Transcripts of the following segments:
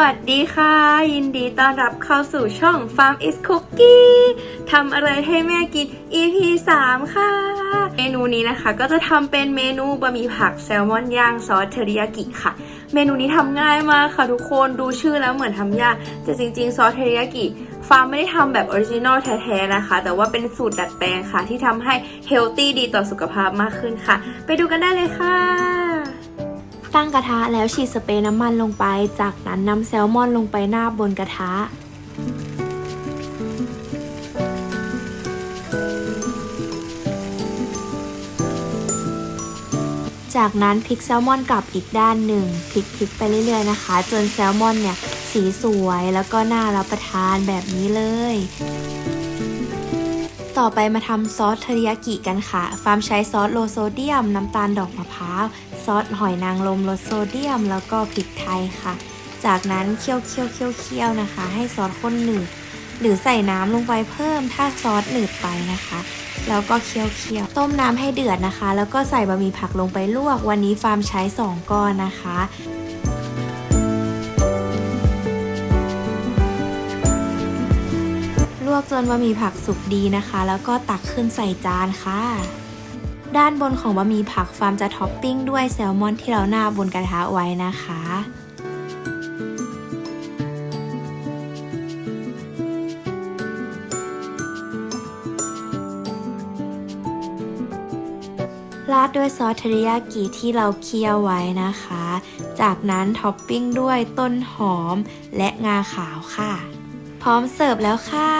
วัสดีค่ะ ยินดีต้อนรับเข้าสู่ช่อง Farm is Cookie ทำอะไรให้แม่กิน EP 3 ค่ะ เมนูนี้นะคะก็จะทำเป็นเมนูบะหมี่ผักแซลมอนย่างซอสเทอริยากิค่ะ เมนูนี้ทำง่ายมากค่ะทุกคนดูชื่อแล้วเหมือนทำยากแต่จริงๆ ซอสเทอริยากิฟาร์มไม่ได้ทำแบบออริจินอลแท้ๆนะคะ แต่ว่าเป็นสูตรดัดแปลงค่ะ ที่ทำให้เฮลตี้ดีต่อสุขภาพมากขึ้นค่ะ ไปดูกันได้เลยค่ะ ตั้งกระทะแล้วฉีดสเปรย์น้ำมันลงไป จากนั้นนำแซลมอนลงไปหน้าบบนกระทะ จากนั้นพลิกแซลมอนกลับอีกด้านหนึ่งพลิกพลิกไปเรื่อยๆนะคะ จนแซลมอนเนี่ยสีสวยแล้วก็น่ารับประทานแบบนี้เลย ต่อไปมาทำซอสเทอริยากิกันค่ะ ฟาร์มใช้ซอสโลโซเดียม น้ำตาลดอกมะพร้าว ซอสหอยนางรมลโซเดียม แล้วก็พริกไทยค่ะ จากนั้นเคี่ยวเคี่ยวเคี่ยวเคี่ยวนะคะ ให้ซอสข้นหนืดหรือใส่น้ำลงไปเพิ่มถ้าซอสหนืดไปนะคะ แล้วก็เคี่ยวเคี่ยวต้มน้ำให้เดือดนะคะ แล้วก็ใส่บะหมี่ผักลงไปลวก วันนี้ฟาร์มใช้ 2 ก้อนนะคะ ลวกจนบะหมี่ผักสุกดีนะคะ แล้วก็ตักขึ้นใส่จานค่ะ ด้านบนของบะหมี่ผักฟาร์มจะท็อปปิ้งด้วยแซลมอนที่เราหน้าบนกระทะไว้นะคะราดด้วยซอสเทริยากิที่เราเคี่ยวไว้นะคะ จากนั้นท็อปปิ้งด้วยต้นหอมและงาขาวค่ะ พร้อมเสิร์ฟแล้วค่ะ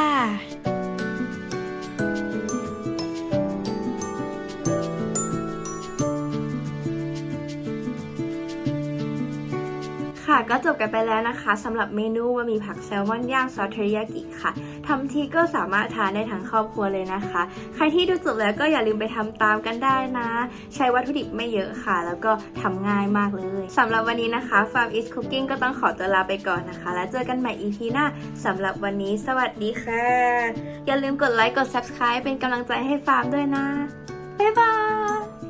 ค่ะก็จบกันไปแล้วนะคะสำหรับเมนูบะหมี่ผักแซลมอนย่างซอสเทริยากิค่ะทำทีก็สามารถทานได้ทั้งครอบครัวเลยนะคะ ใครที่ดูจบแล้วก็อย่าลืมไปทำตามกันได้นะ ใช้วัตถุดิบไม่เยอะค่ะ แล้วก็ทำง่ายมากเลยสำหรับวันนี้นะคะ Farm is Cooking ก็ต้องขอตัวลาไปก่อนนะคะ แล้วเจอกันใหม่ EP หน้าสำหรับวันนี้ สวัสดีค่ะ อย่าลืมกดไลค์กด Subscribe เป็นกำลังใจให้ฟาร์มด้วยนะบ๊ายบาย